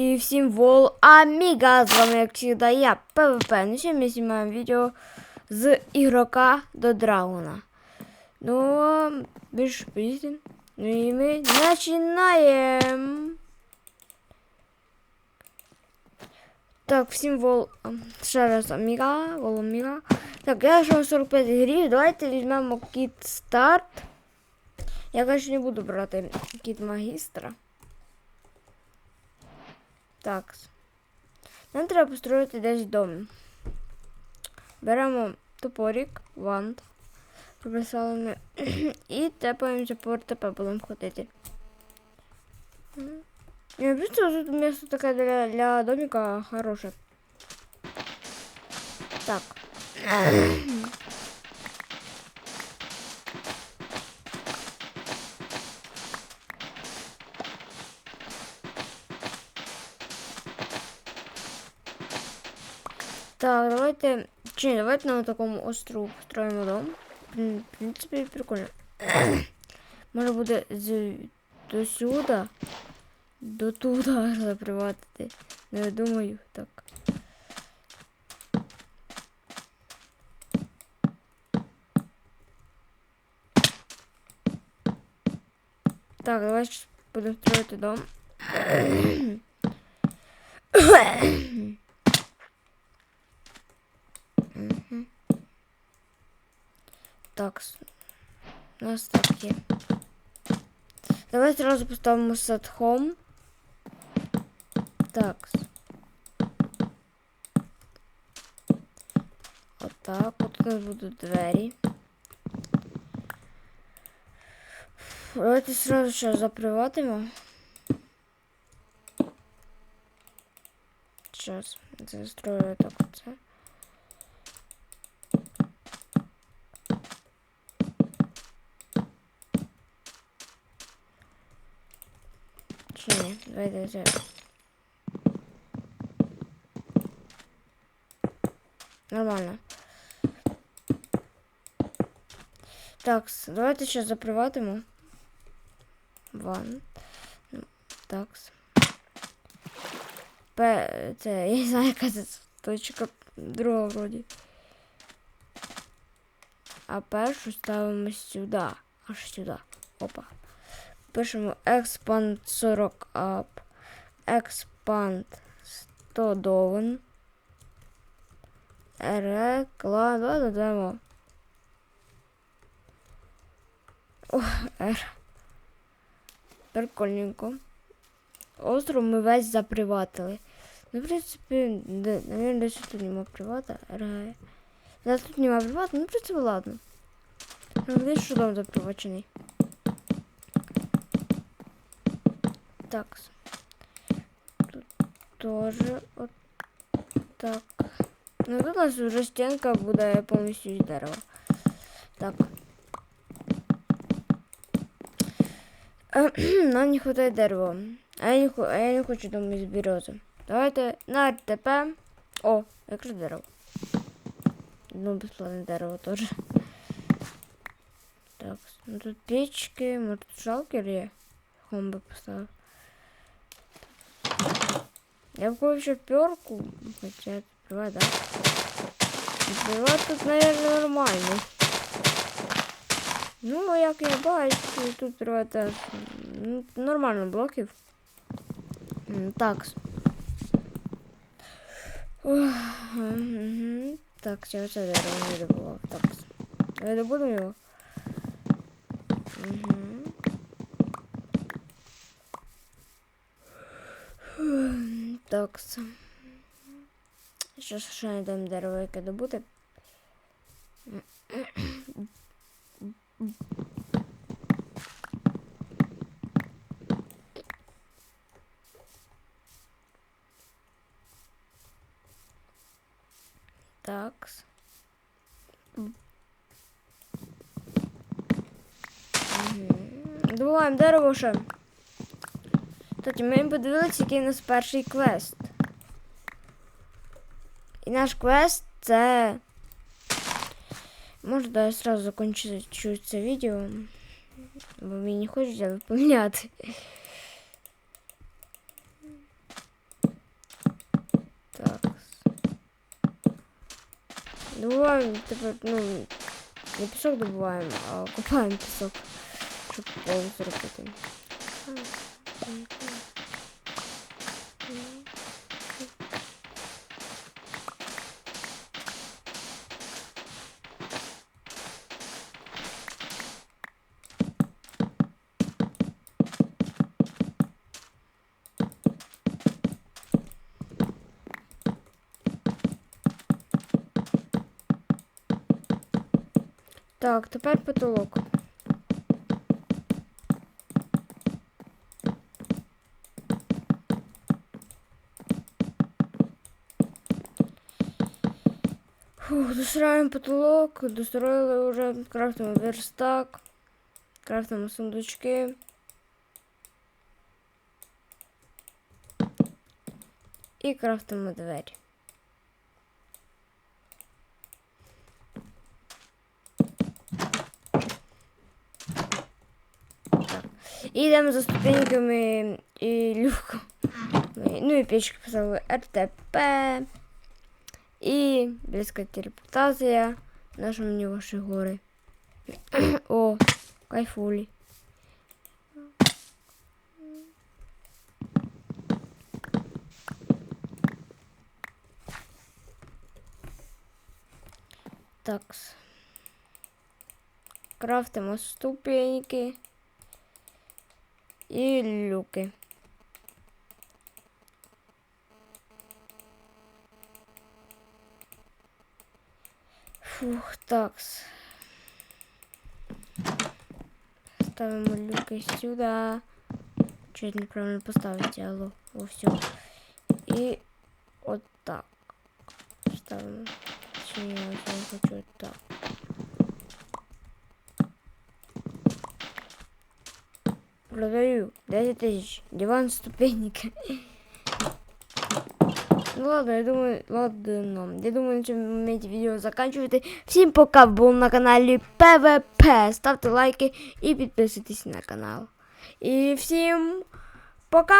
І всім вол Аміга, з вами, як завжди, я, ПВП. Ну, сьогодні ми знімаємо відео з ігрока до драгона. Ну, більш поїздим. Ну і ми починаємо. Так, всім вол... Ще раз Аміга, вол Аміга. Так, я знайшов 45 грів. Давайте візьмемо кіт старт. Я, конечно, не буду брати кіт магістра. Так. Нам треба построїти десь дом. Беремо топорик, вант. Прописали. І тепаємося по РТП будемо ходити. Я просто тут місце таке для, для домика хороше. Так. Так, давайте. Чи, давайте на такому острову построїмо дом. В принципі, прикольно. Може буде з до сюди, до туди заприватити. Не думаю, так. Так, давай щас будемо строїти дом. Так, у нас так є. Давай сразу поставимо set home. Так. Отак, от у нас будуть двері. Давайте сразу ще заприватимо. Сейчас застрою так оце. Чи ні? Давайте. Нормально. Так, давайте ще заприватимо. Ван. Ну, Так. П. Це, я не знаю, яка це точка. Друга вроді. А першу ставимо сюди. Аж сюди. Опа. Пишемо expand 40 up. Expand 100 down. Реклама додамо. О, R. Прикольненько. Остров ми весь заприватили. Ну, в принципі, наверное, десь тут нема привата. Р. Тут нема привата, ну, в принципі, ладно. Ну, десь що дом запривачений. Так. Тут тоже от так. Ну тут у нас вже стінка буде повністю з дерева. Так. Нам не хватає дерева. А я не, хо- а я не хочу дом із берези. Давайте на РТП. О, якраз дерево. Ну, безплатне дерево теж. Так, ну тут печки, може тут шалкер є. Хом би поставив. Я бы еще перку, хотя открывать, да? Открывать тут, наверное, нормально. Ну, як я бачу, тут привата ну, нормально блоків. М, Так. Ох, мгм. Так, сейчас це дерево не добував. Так. Я добуду його. Угу. Так. Зараз ще не даємо дерево, яке добути. Так. Добуваємо дерево ще. Так, і ми подивилися, який у нас перший квест. І наш квест це. Може я сразу закончу це відео. Бо мені не хочеться виповняти. Так. Добуваємо тепер, ну, не пісок добуваємо, а купаємо пісок, щоб полу зробити. Так, тепер потолок. Фух, достроїмо потолок, достроїли вже, крафтимо верстак, крафтимо сундучки. І крафтимо двері. І йдемо за ступеньками і люком. Ну і пічки писали РТП. І близька телепортація. Наші мені ваші гори. О, кайфулі. Так. Крафтимо ступеньки і люки. Фух, такс. Ставимо люки сюда. Чуть неправильно поставити, алло. О, все. І от так. Ставимо. Чи я ось я хочу от так. Продаю 10 тысяч. Диван ступенники. Ну ладно, я думаю, ладно. Я думаю, на цьому моменті відео заканчувати. Всім пока, був на каналі ПВП. Ставте лайки і підписуйтесь на канал. І всім пока!